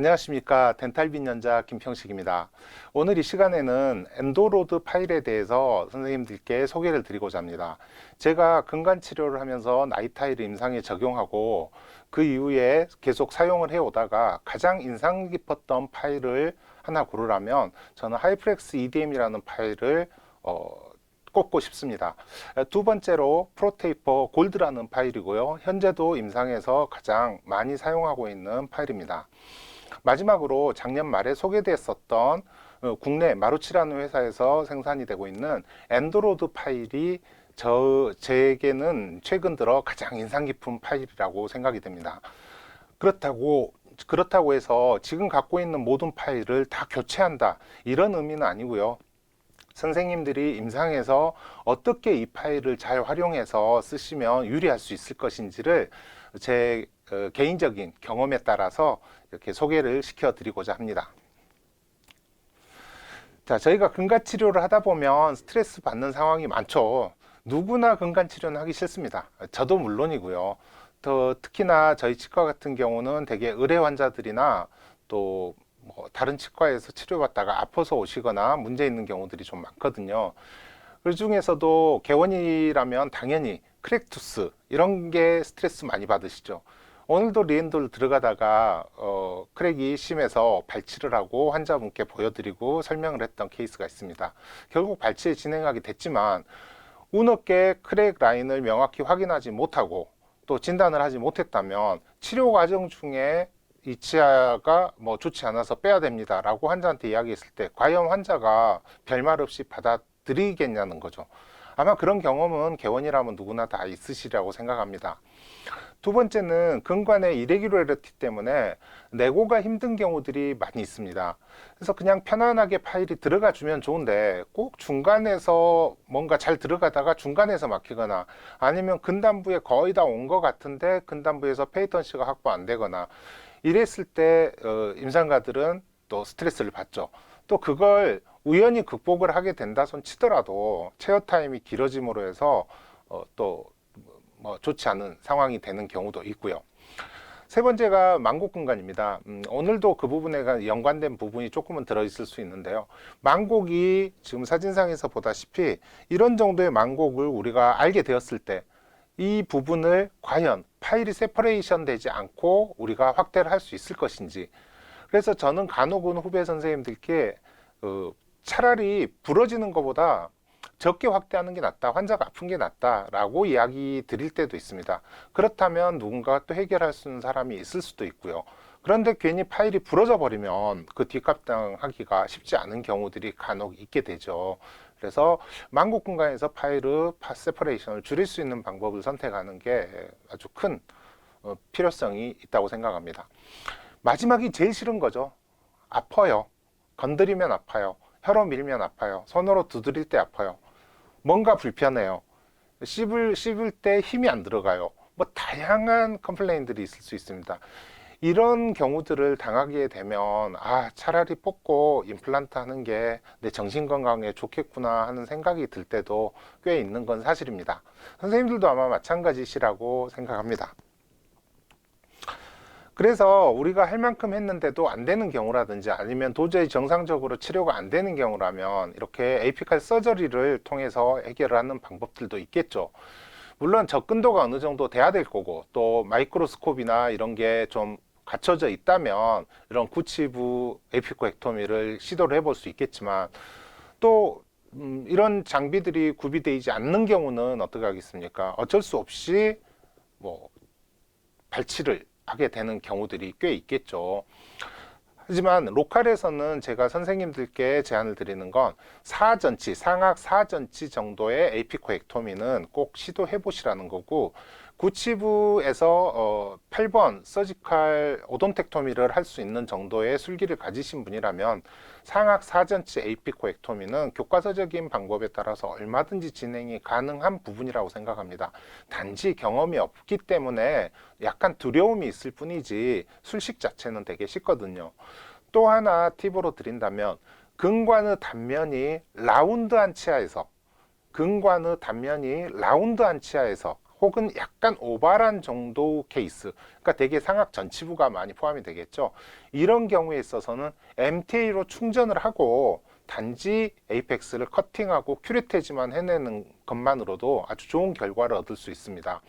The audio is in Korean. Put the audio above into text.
안녕하십니까 덴탈빈 연자 김평식입니다. 오늘 이 시간에는 엔도로드 파일에 대해서 선생님들께 소개를 드리고자 합니다. 제가 근간 치료를 하면서 나이타이를 임상에 적용하고 그 이후에 계속 사용을 해오다가 가장 인상 깊었던 파일을 하나 고르라면 저는 하이프렉스 EDM이라는 파일을 어, 꼽고 싶습니다. 두 번째로 프로테이퍼 골드라는 파일이고요. 현재도 임상에서 가장 많이 사용하고 있는 파일입니다. 마지막으로 작년 말에 소개됐었던 어, 국내 마루치라는 회사에서 생산이 되고 있는 엔드로드 파일이 저 제에게는 최근 들어 가장 인상 깊은 파일이라고 생각이 됩니다. 그렇다고 그렇다고 해서 지금 갖고 있는 모든 파일을 다 교체한다 이런 의미는 아니고요. 선생님들이 임상에서 어떻게 이 파일을 잘 활용해서 쓰시면 유리할 수 있을 것인지를 제 어, 개인적인 경험에 따라서 이렇게 소개를 시켜드리고자 합니다. 자, 저희가 근간 치료를 하다 보면 스트레스 받는 상황이 많죠. 누구나 근간 치료는 하기 싫습니다. 저도 물론이고요. 더 특히나 저희 치과 같은 경우는 대개 의뢰 환자들이나 또 뭐 다른 치과에서 치료받다가 아파서 오시거나 문제 있는 경우들이 좀 많거든요. 그 중에서도 개원이라면 당연히 크랙투스 이런 게 스트레스 많이 받으시죠. 오늘도 리엔돌 들어가다가 어, 크랙이 심해서 발치를 하고 환자분께 보여드리고 설명을 했던 케이스가 있습니다. 결국 발치 진행하게 됐지만 운 없게 크랙 라인을 명확히 확인하지 못하고 또 진단을 하지 못했다면 치료 과정 중에 이 치아가 뭐 좋지 않아서 빼야 됩니다라고 환자한테 이야기했을 때 과연 환자가 별말 없이 받아들이겠냐는 거죠. 아마 그런 경험은 개원이라면 누구나 다 있으시리라고 생각합니다. 두 번째는 근관의 이레귤러리티 때문에 내고가 힘든 경우들이 많이 있습니다. 그래서 그냥 편안하게 파일이 들어가 주면 좋은데 꼭 중간에서 뭔가 잘 들어가다가 중간에서 막히거나 아니면 근단부에 거의 다 온 것 같은데 근단부에서 페이턴시가 확보 안 되거나 이랬을 때 어, 임상가들은 또 스트레스를 받죠. 또 그걸 우연히 극복을 하게 된다 손 치더라도 체어 타임이 길어짐으로 해서 어, 또뭐 좋지 않은 상황이 되는 경우도 있고요. 세 번째가 망곡 근간입니다. 음, 오늘도 그 부분에 연관된 부분이 조금은 들어있을 수 있는데요. 망곡이 지금 사진상에서 보다시피 이런 정도의 망곡을 우리가 알게 되었을 때 이 부분을 과연 파일이 세퍼레이션 되지 않고 우리가 확대를 할 수 있을 것인지 그래서 저는 간혹 은 후배 선생님들께 어, 차라리 부러지는 것보다 적게 확대하는 게 낫다, 환자가 아픈 게 낫다라고 이야기 드릴 때도 있습니다. 그렇다면 누군가 또 해결할 수 있는 사람이 있을 수도 있고요. 그런데 괜히 파일이 부러져 버리면 그 뒷감당하기가 쉽지 않은 경우들이 간혹 있게 되죠. 그래서 만국 공간에서 파일의 파 세퍼레이션을 줄일 수 있는 방법을 선택하는 게 아주 큰 어, 필요성이 있다고 생각합니다. 마지막이 제일 싫은 거죠. 아파요. 건드리면 아파요. 혀로 밀면 아파요. 손으로 두드릴 때 아파요. 뭔가 불편해요. 씹을, 씹을 때 힘이 안 들어가요. 뭐 다양한 컴플레인들이 있을 수 있습니다. 이런 경우들을 당하게 되면 아 차라리 뽑고 임플란트 하는 게 내 정신 건강에 좋겠구나 하는 생각이 들 때도 꽤 있는 건 사실입니다. 선생님들도 아마 마찬가지시라고 생각합니다. 그래서 우리가 할 만큼 했는데도 안 되는 경우라든지 아니면 도저히 정상적으로 치료가 안 되는 경우라면 이렇게 에이피칼 서저리를 통해서 해결을 하는 방법들도 있겠죠. 물론 접근도가 어느 정도 돼야 될 거고 또 마이크로스콥이나 이런 게 좀 갖춰져 있다면 이런 구치부 에피코액토미를 시도를 해볼 수 있겠지만 또 음, 이런 장비들이 구비되지 않는 경우는 어떻게 하겠습니까? 어쩔 수 없이 뭐 발치를 하게 되는 경우들이 꽤 있겠죠. 하지만 로컬에서는 제가 선생님들께 제안을 드리는 건 4전치, 상악 4전치 정도의 에이피코액토미는 꼭 시도해 보시라는 거고 구치부에서 어, 8번 서지컬 오돈텍토미를 할 수 있는 정도의 술기를 가지신 분이라면 상악 4전치 에이피코액토미는 교과서적인 방법에 따라서 얼마든지 진행이 가능한 부분이라고 생각합니다. 단지 경험이 없기 때문에 약간 두려움이 있을 뿐이지 술식 자체는 되게 쉽거든요. 또 하나 팁으로 드린다면 근관의 단면이 라운드한 치아에서 근관의 단면이 라운드한 치아에서 혹은 약간 오발한 정도 케이스, 그러니까 대개 상악 전치부가 많이 포함이 되겠죠. 이런 경우에 있어서는 MTA로 충전을 하고 단지 에이펙스를 커팅하고 큐리테지만 해내는 것만으로도 아주 좋은 결과를 얻을 수 있습니다.